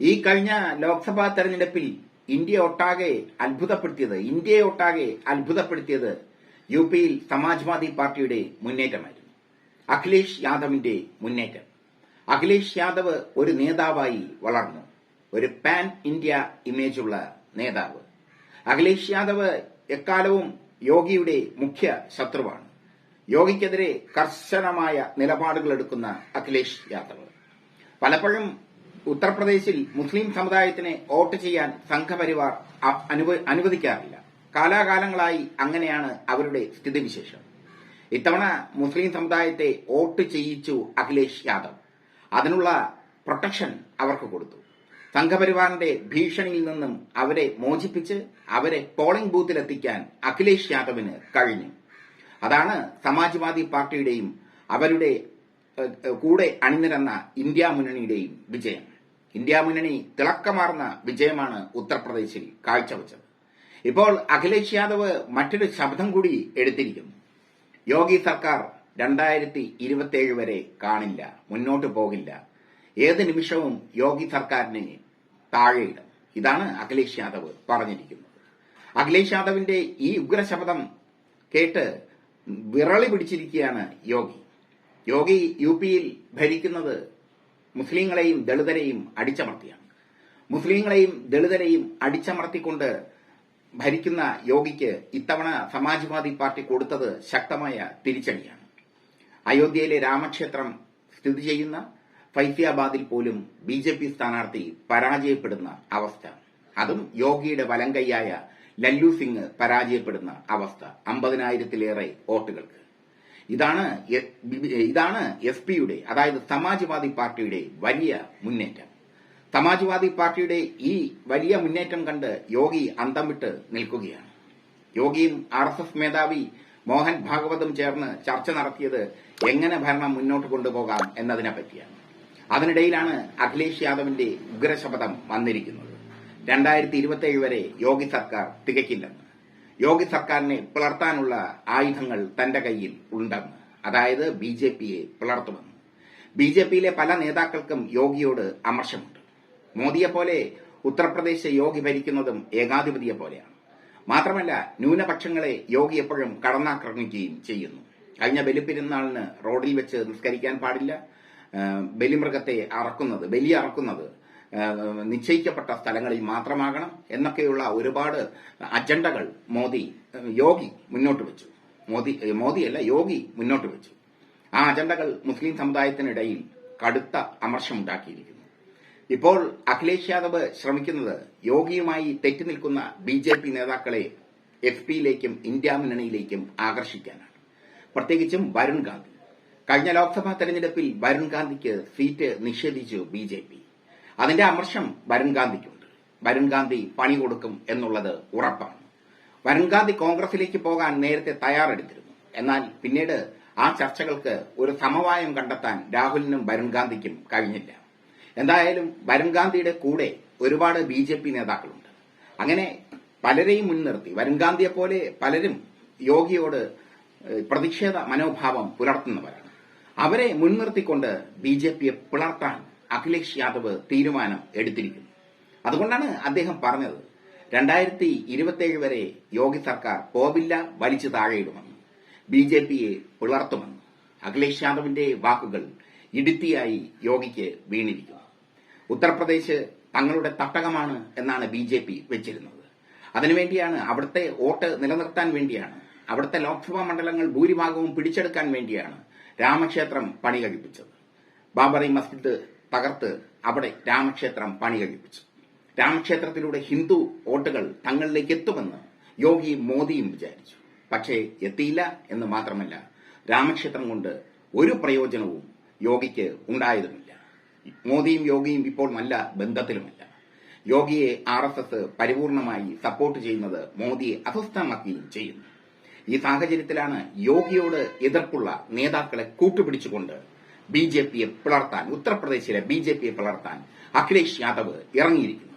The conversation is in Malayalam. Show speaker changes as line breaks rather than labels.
ഈ കഴിഞ്ഞ ലോക്സഭാ തെരഞ്ഞെടുപ്പിൽ ഇന്ത്യ ഒട്ടാകെ അത്ഭുതപ്പെടുത്തിയത് ഇന്ത്യയെ ഒട്ടാകെ അത്ഭുതപ്പെടുത്തിയത് യു പിയിൽ സമാജ്വാദി പാർട്ടിയുടെ മുന്നേറ്റമായിരുന്നു. അഖിലേഷ് യാദവിന്റെ മുന്നേറ്റം. അഖിലേഷ് യാദവ് ഒരു നേതാവായി വളർന്നു. ഒരു പാൻ ഇന്ത്യ ഇമേജുള്ള നേതാവ്. അഖിലേഷ് യാദവ് എക്കാലവും യോഗിയുടെ മുഖ്യ ശത്രുവാണ്. യോഗിക്കെതിരെ കർശനമായ നിലപാടുകൾ എടുക്കുന്ന അഖിലേഷ് യാദവ്. പലപ്പോഴും ഉത്തർപ്രദേശിൽ മുസ്ലിം സമുദായത്തിന് വോട്ട് ചെയ്യാൻ സംഘപരിവാർ അനുവദിക്കാറില്ല. കാലാകാലങ്ങളായി അങ്ങനെയാണ് അവരുടെ സ്ഥിതിവിശേഷം. ഇത്തവണ മുസ്ലിം സമുദായത്തെ വോട്ട് ചെയ്യിച്ചു അഖിലേഷ് യാദവ്. അതിനുള്ള പ്രൊട്ടക്ഷൻ അവർക്ക് കൊടുത്തു. സംഘപരിവാറിന്റെ ഭീഷണിയിൽ നിന്നും അവരെ മോചിപ്പിച്ച് അവരെ പോളിംഗ് ബൂത്തിലെത്തിക്കാൻ അഖിലേഷ് യാദവിന് കഴിഞ്ഞു. അതാണ് സമാജ്വാദി പാർട്ടിയുടെയും അവരുടെ കൂടെ അണിനിരന്ന ഇന്ത്യ മുന്നണിയുടെയും വിജയം. ഇന്ത്യ മുന്നണി തിളക്കമാർന്ന വിജയമാണ് ഉത്തർപ്രദേശിൽ കാഴ്ചവെച്ചത്. ഇപ്പോൾ അഖിലേഷ് യാദവ് മറ്റൊരു ശബ്ദം കൂടി എടുത്തിരിക്കുന്നു. യോഗി സർക്കാർ രണ്ടായിരത്തി ഇരുപത്തിയേഴ് വരെ കാണില്ല മുന്നോട്ട് പോകില്ല. ഏത് നിമിഷവും യോഗി സർക്കാരിനെ താഴെയിടും. ഇതാണ് അഖിലേഷ് യാദവ് പറഞ്ഞിരിക്കുന്നത്. അഖിലേഷ് യാദവിന്റെ ഈ ഉഗ്രശബ്ദം കേട്ട് വിറളി പിടിച്ചിരിക്കുകയാണ് യോഗി. യോഗി യു പിയിൽ ഭരിക്കുന്നത് മുസ്ലിങ്ങളെയും ദളിതരെയും അടിച്ചമർത്തിയാണ്. മുസ്ലിങ്ങളെയും ദളിതരെയും അടിച്ചമർത്തിക്കൊണ്ട് ഭരിക്കുന്ന യോഗിക്ക് ഇത്തവണ സമാജ്വാദി പാർട്ടി കൊടുത്തത് ശക്തമായ തിരിച്ചടിയാണ്. അയോധ്യയിലെ രാമക്ഷേത്രം സ്ഥിതി ചെയ്യുന്ന ഫൈസിയാബാദിൽ പോലും ബി ജെ പി സ്ഥാനാർത്ഥി പരാജയപ്പെടുന്ന അവസ്ഥ. അതും യോഗിയുടെ വലങ്കയ്യായ ലല്ലു സിംഗ് പരാജയപ്പെടുന്ന അവസ്ഥ അമ്പതിനായിരത്തിലേറെ വോട്ടുകൾക്ക്. ഇതാണ് ഇതാണ് എസ് പിയുടെ അതായത് സമാജ്വാദി പാർട്ടിയുടെ വലിയ മുന്നേറ്റം. സമാജ്വാദി പാർട്ടിയുടെ ഈ വലിയ മുന്നേറ്റം കണ്ട് യോഗി അന്തം വിട്ട് നിൽക്കുകയാണ്. യോഗിയും ആർ എസ് എസ് മേധാവി മോഹൻ ഭാഗവതും ചേർന്ന് ചർച്ച നടത്തിയത് എങ്ങനെ ഭരണം മുന്നോട്ട് കൊണ്ടുപോകാം എന്നതിനെ പറ്റിയാണ് അതിനിടയിലാണ് അഖിലേഷ് യാദവിന്റെ ഉഗ്രശപഥം വന്നിരിക്കുന്നത്. രണ്ടായിരത്തി വരെ യോഗി സർക്കാർ തികയ്ക്കില്ലെന്ന്. യോഗി സർക്കാരിനെ പിളർത്താനുള്ള ആയുധങ്ങൾ തന്റെ കയ്യിൽ ഉണ്ടെന്ന്. അതായത് ബി ജെ പിയെ പിളർത്തുമെന്ന്. ബി ജെ പിയിലെ പല നേതാക്കൾക്കും യോഗിയോട് അമർശമുണ്ട് മോദിയെ പോലെ ഉത്തർപ്രദേശ് യോഗി ഭരിക്കുന്നതും ഏകാധിപതിയെ പോലെയാണ്. മാത്രമല്ല ന്യൂനപക്ഷങ്ങളെ യോഗി എപ്പോഴും കടന്നാക്രമിക്കുകയും ചെയ്യുന്നു. കഴിഞ്ഞ ബലിപ്പെരുന്നാളിന് റോഡിൽ വെച്ച് നിസ്കരിക്കാൻ പാടില്ല. ബലിമൃഗത്തെ അറക്കുന്നത് ബലി അറക്കുന്നത് നിശ്ചയിക്കപ്പെട്ട സ്ഥലങ്ങളിൽ മാത്രമാകണം എന്നൊക്കെയുള്ള ഒരുപാട് അജണ്ടകൾ മോദി യോഗി മുന്നോട്ട് വെച്ചു. മോദി മോദിയല്ല യോഗി മുന്നോട്ട് വെച്ചു. ആ അജണ്ടകൾ മുസ്ലിം സമുദായത്തിനിടയിൽ കടുത്ത അമർഷമുണ്ടാക്കിയിരിക്കുന്നു. ഇപ്പോൾ അഖിലേഷ് യാദവ് ശ്രമിക്കുന്നത് യോഗിയുമായി തെറ്റി നിൽക്കുന്ന ബി ജെ പി നേതാക്കളെ എഫ് പിയിലേക്കും ഇന്ത്യ മുന്നണിയിലേക്കും ആകർഷിക്കാനാണ്. പ്രത്യേകിച്ചും വരുൺ ഗാന്ധി. കഴിഞ്ഞ ലോക്സഭാ തെരഞ്ഞെടുപ്പിൽ വരുൺ ഗാന്ധിക്ക് സീറ്റ് നിഷേധിച്ചു ബി ജെ പി. അതിന്റെ അമർഷം വരുൺഗാന്ധിക്കുണ്ട് വരുൺഗാന്ധി വരുൺ ഗാന്ധി പണി കൊടുക്കും എന്നുള്ളത് ഉറപ്പാണ്. വരുൺ ഗാന്ധി കോൺഗ്രസിലേക്ക് പോകാൻ നേരത്തെ തയ്യാറെടുത്തിരുന്നു. എന്നാൽ പിന്നീട് ആ ചർച്ചകൾക്ക് ഒരു സമവായം കണ്ടെത്താൻ രാഹുലിനും വരുൺഗാന്ധിക്കും കഴിഞ്ഞില്ല. എന്തായാലും വരുൺഗാന്ധിയുടെ കൂടെ ഒരുപാട് ബി ജെ പി നേതാക്കളുണ്ട്. അങ്ങനെ പലരെയും മുൻനിർത്തി വരുൺ ഗാന്ധിയെ പോലെ പലരും യോഗിയോട് പ്രതിഷേധ മനോഭാവം പുലർത്തുന്നവരാണ്. അവരെ മുൻനിർത്തിക്കൊണ്ട് ബി ജെ പിയെ പിളർത്താൻ അഖിലേഷ് യാദവ് തീരുമാനം എടുത്തിരിക്കുന്നു. അതുകൊണ്ടാണ് അദ്ദേഹം പറഞ്ഞത് രണ്ടായിരത്തി ഇരുപത്തിയേഴ് വരെ യോഗി സർക്കാർ പോവില്ല വലിച്ചു താഴെയിടുമെന്ന് ബി ജെ പിയെ പിളർത്തുമെന്ന് അഖിലേഷ് യാദവിന്റെ വാക്കുകൾ ഇടുത്തിയായി യോഗിക്ക് വീണിരിക്കുന്നു. ഉത്തർപ്രദേശ് തങ്ങളുടെ തട്ടകമാണ് എന്നാണ് ബി ജെ പി വെച്ചിരുന്നത്. അതിനുവേണ്ടിയാണ് അവിടുത്തെ വോട്ട് നിലനിർത്താൻ വേണ്ടിയാണ് അവിടുത്തെ ലോക്സഭാ മണ്ഡലങ്ങൾ ഭൂരിഭാഗവും പിടിച്ചെടുക്കാൻ വേണ്ടിയാണ് രാമക്ഷേത്രം പണി കഴിപ്പിച്ചത് ബാബറി മസ്ജിദ് തകർത്ത് അവിടെ രാമക്ഷേത്രം പണി കഴിപ്പിച്ചു രാമക്ഷേത്രത്തിലൂടെ ഹിന്ദു വോട്ടുകൾ തങ്ങളിലേക്ക് എത്തുമെന്ന് യോഗി മോദിയും വിചാരിച്ചു. പക്ഷേ എത്തിയില്ല എന്ന് മാത്രമല്ല രാമക്ഷേത്രം കൊണ്ട് ഒരു പ്രയോജനവും യോഗിക്ക് ഉണ്ടായതുമില്ല മോദിയും യോഗിയും ഇപ്പോൾ നല്ല ബന്ധത്തിലുമല്ല. യോഗിയെ ആർ എസ് എസ് പരിപൂർണമായി സപ്പോർട്ട് ചെയ്യുന്നത് മോദിയെ അസ്വസ്ഥമാക്കുകയും ചെയ്യുന്നു. ഈ സാഹചര്യത്തിലാണ് യോഗിയോട് എതിർപ്പുള്ള നേതാക്കളെ കൂട്ടുപിടിച്ചുകൊണ്ട് ബി ജെ പിയെ പിളർത്താൻ ഉത്തർപ്രദേശിലെ ബി ജെ പിയെ പിളർത്താൻ അഖിലേഷ് യാദവ് ഇറങ്ങിയിരിക്കുന്നത്